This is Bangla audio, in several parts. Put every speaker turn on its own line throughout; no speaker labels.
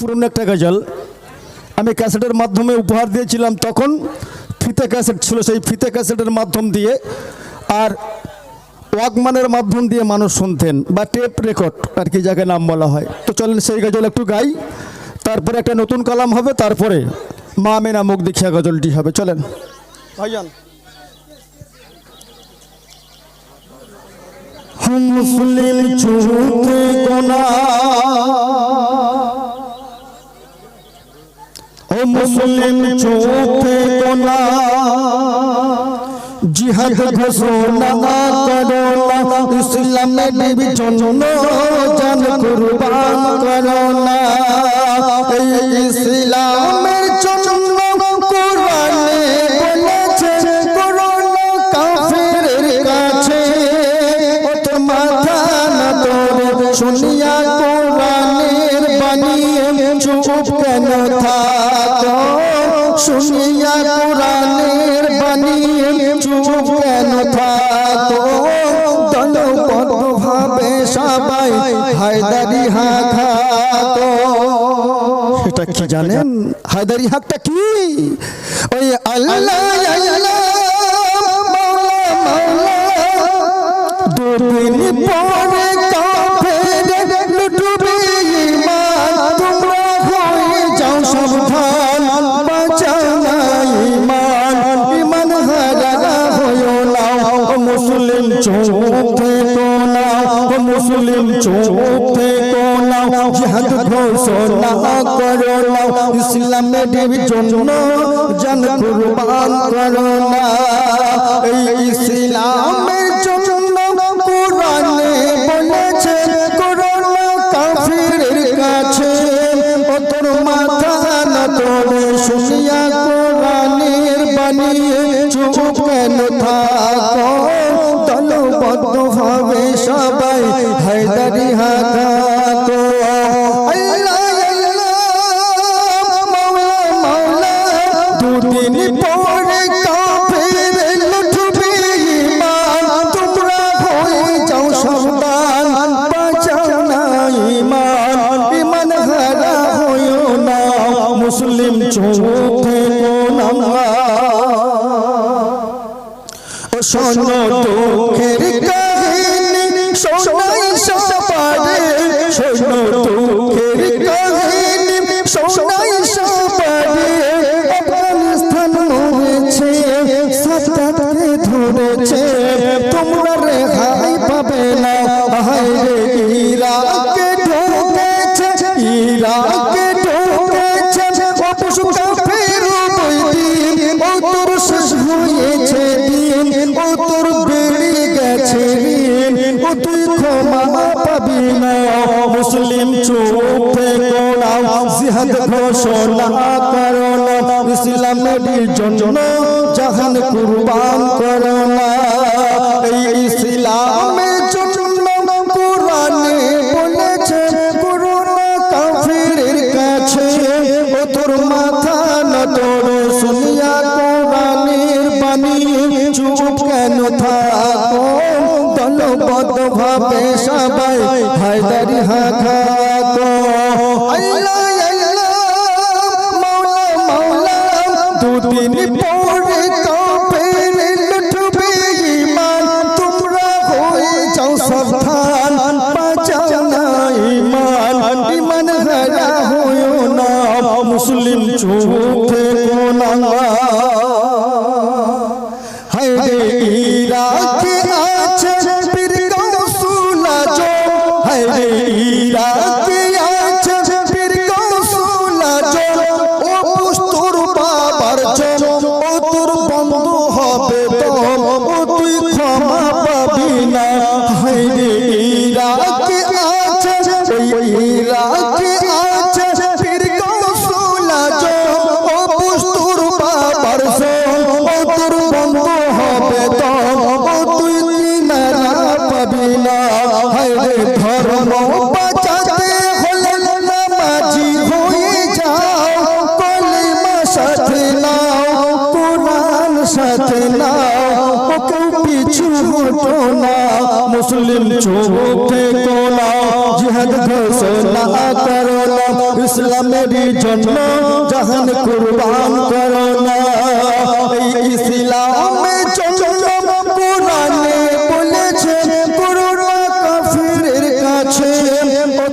পুরনো একটা গজল। আমি ক্যাসেটের মাধ্যমে উপহার দিয়েছিলাম তখন। ফিতে ক্যাসেট ছিল সেই ফিতে ক্যাসেটের মাধ্যম দিয়ে। আর ওয়াকমানের মাধ্যম দিয়ে মানুষ শুনতেন বা টেপ রেকর্ড আর কি যাকে নাম বলা হয়। তো চলেন সেই গজল একটু গাই। তারপরে একটা নতুন কলাম হবে তারপরে মা মেনা মুখ দেখিয়া গজলটি হবে। চলেন। ভাইজান। মুসলিম চুতে কোনা মুসলিম চৌথে কোনা জিহাদ ঘোষণা করো না ইসলামের বিজন জান কুরবান করো না ইসলামের জন্য কুরবানে বলেছে করোনা কাফের কাছে। ওত মাথা না তোর শুনিয়া কোরআনের বানিয়ে চুপ কেন থাক? শুনিয়া কোরআনের বানিয়ে চুপ কেন থাকো? দলবদ্ধ ভাবে সবাই হায়দারি হা খাতো। সেটা কি জানেন? হায়দারি হাকটা কি? ওই আল্লাহ মুসলিম চোখে কোনা জিহাদ ঘোষণা করো না ইসলামের জন্য জন কুরবান করো না এই ইসলামের জন্য কোরআনে বলেছে করোনা কাফিরের কাছে ও মাথা না তোর শুনিয়া শোনো দুঃখের কাহিনী শোনাই মুসলিম কোড়াও জিহাদ ঘোষণা করো ইসলামের জন্য জাহান কুরবান করো ইসলামের জন্য কোরআনে বলেছে করোনা কাফিরের কাছে ও তোর মাথা না তোর শুনিয়া কোরআনের বাণী যাও সাবধান বাঁচাও না ইমান ইমান হারা হইও না মুসলিম চোখে কোনা হায় ইরাকে আছে পীর যাও। কলিমা নাও না। মুসলিম চোখে কোনা জিহাদ ঘোষণা করো না ইসলামের জন্য জাহান কুরবান করো না ইসলামের জন্য কোরআনে বলেছে, করোনা কাফিরের কাছে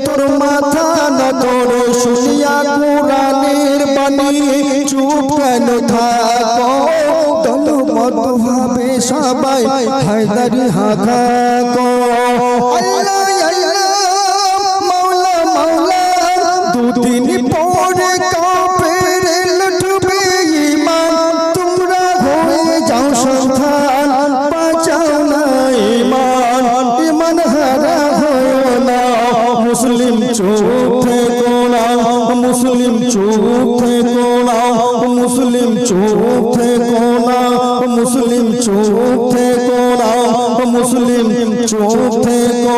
তোর মাথা না তোর শুনিয়া কোরআনের বাণী চুপ কেন থাকো? দলমত ভাবে সবাই হায়দারি হাঁকা থেকো না মুসলিম চুপ থেকো না মুসলিম চুপ থেকো না মুসলিম চুপ থেকো